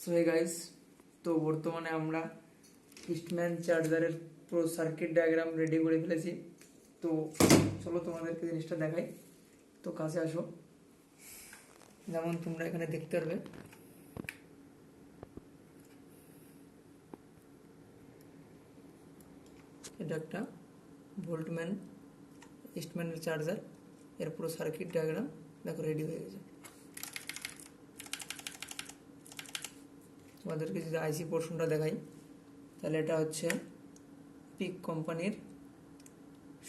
So hey guys তো বর্তমানে আমরা ইস্টম্যান চার্জারের পুরো সার্কিট ডায়াগ্রাম রেডি করে ফেলেছি। তো চলো তোমাদেরকে জিনিসটা দেখাই। তো কাছে আসো। যেমন তোমরা এখানে দেখতে পারবে। এটা একটা ভোল্টম্যান ইস্টম্যানের চার্জার এর পুরো সার্কিট ডায়াগ্রাম দেখো রেডি হয়ে গেছে। তোমাদেরকে যদি আইসি পোর্শনটা দেখাই, তাহলে এটা হচ্ছে পিক কোম্পানির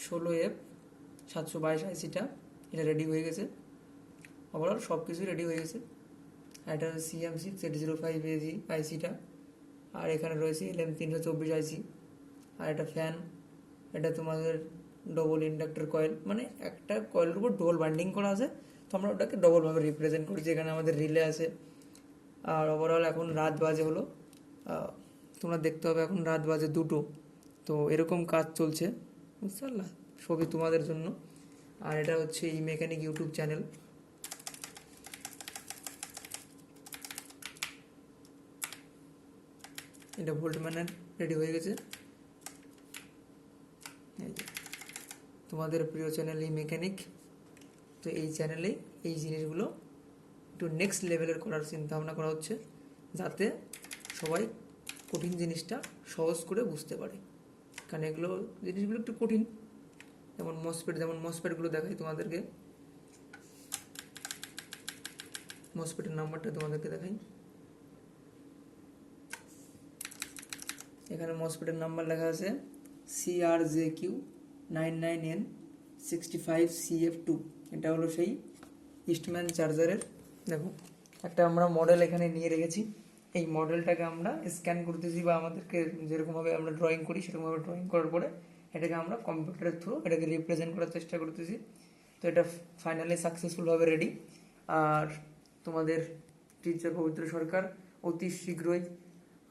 ষোলো এফ সাতশো বাইশ আইসিটা এটা রেডি হয়ে গেছে। ওভারঅল সব কিছু রেডি হয়ে গেছে। আর এটা হচ্ছে C M six eight zero five A G আইসিটা আর এখানে রয়েছে এল এম তিনশো চব্বিশ আইসি আর এটা ফ্যান এটা তোমাদের ডবল ইন্ডাক্টর কয়েল মানে একটা কয়েলের উপর ডবল বাইন্ডিং করা আছে। তো আমরা ওটাকে ডবলভাবে রিপ্রেজেন্ট করছি। এখানে আমাদের রিলে আছে। আর ওভারঅল এখন রাত বাজে হলো। তোমরা দেখতে হবে এখন রাত বাজে দুটো। তো এরকম কাজ চলছে। বুঝতে পারলা সবই তোমাদের জন্য। আর এটা হচ্ছে এই মেকানিক ইউটিউব চ্যানেল এটা ভোল্টম্যানের রেডি হয়ে গেছে। তোমাদের প্রিয় চ্যানেল এই মেকানিক তো এই চ্যানেলে এই জিনিসগুলো একটু নেক্সট লেভেলের করার চিন্তা ভাবনা করা হচ্ছে, যাতে সবাই কঠিন জিনিসটা সহজ করে বুঝতে পারে। কারণ এগুলো জিনিসগুলো একটু কঠিন। যেমন মসপেট যেমন মসপেটগুলো দেখাই তোমাদেরকে। মসপেটের নাম্বারটা তোমাদেরকে দেখাই। এখানে মসপেটের নাম্বার লেখা আছে C R J Q nine nine N sixty five C F two এটা হলো সেই ইস্টম্যান চার্জারের দেখো, একটা আমরা মডেল এখানে নিয়ে রেখেছি। এই মডেলটাকে আমরা স্ক্যান করতেছি বা আমাদেরকে যেরকমভাবে আমরা ড্রয়িং করি, সেরকমভাবে ড্রয়িং করার পরে এটাকে আমরা কম্পিউটারের থ্রু এটাকে রিপ্রেজেন্ট করার চেষ্টা করতেছি। তো এটা ফাইনালি সাকসেসফুলভাবে রেডি আর তোমাদের টিচার পবিত্র সরকার, অতি শীঘ্রই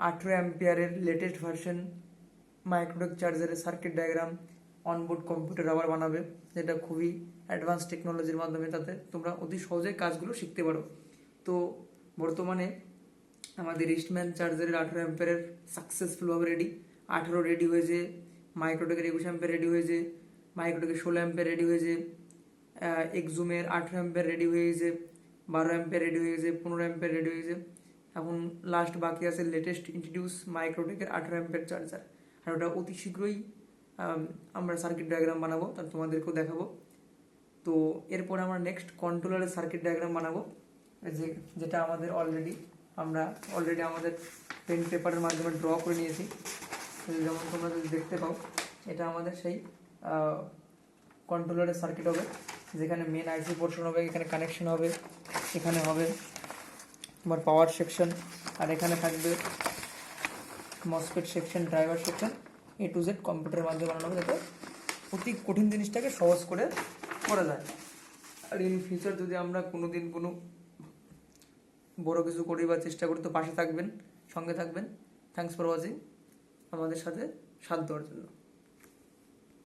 আঠেরো অ্যাম্পিয়ারের লেটেস্ট ভার্সন মাইক্রোডেক চার্জারের সার্কিট ডায়াগ্রাম অনবোর্ড কম্পিউটার আবার বানাবে, যেটা খুবই অ্যাডভান্স টেকনোলজির মাধ্যমে তাতে তোমরা অতি সহজেই কাজগুলো শিখতে পারো। তো বর্তমানে আমাদের ইস্টম্যান চার্জারের আঠেরো অ্যাম্পিয়ারের সাকসেসফুলভাবে রেডি আঠেরো রেডি হয়েছে মাইক্রোটেকের একুশ অ্যাম্পিয়ার রেডি হয়েছে মাইক্রোটেকের ষোলো অ্যাম্পিয়ার রেডি হয়েছে এক্সুমের আঠেরো অ্যাম্পিয়ার রেডি হয়ে গেছে বারো অ্যাম্পিয়ার রেডি হয়ে গেছে পনেরো অ্যাম্পিয়ার রেডি হয়ে গেছে এখন লাস্ট বাকি আছে লেটেস্ট ইন্ট্রোডিউস মাইক্রোটেকের আঠেরো অ্যাম্পিয়ার চার্জার আর ওটা অতি শীঘ্রই আমরা সার্কিট ডায়াগ্রাম বানাবো তার তোমাদেরকেও দেখাবো। তো এরপর আমরা নেক্সট কন্ট্রোলারের সার্কিট ডায়াগ্রাম বানাবো, যে, যেটা আমাদের অলরেডি আমরা অলরেডি আমাদের পেন পেপারের মাধ্যমে ড্র করে নিয়েছি। যেমন তোমরা যদি দেখতে পাও, এটা আমাদের সেই কন্ট্রোলারের সার্কিট হবে, যেখানে মেন আইসি পোর্শন হবে, এখানে কানেকশন হবে, এখানে হবে তোমার পাওয়ার সেকশন আর এখানে থাকবে MOSFET section driver section A to Z কম্পিউটারের মাধ্যমে বানানো হবে যাতে অতি কঠিন জিনিসটাকে সহজ করে করা যায়। আর ইন ফিউচার যদি আমরা কোনো দিন কোনো বড় কিছু করি বা চেষ্টা করি, তো পাশে থাকবেন, সঙ্গে থাকবেন। থ্যাংকস ফর ওয়াচিং আমাদের সাথে সাথ দেওয়ার জন্য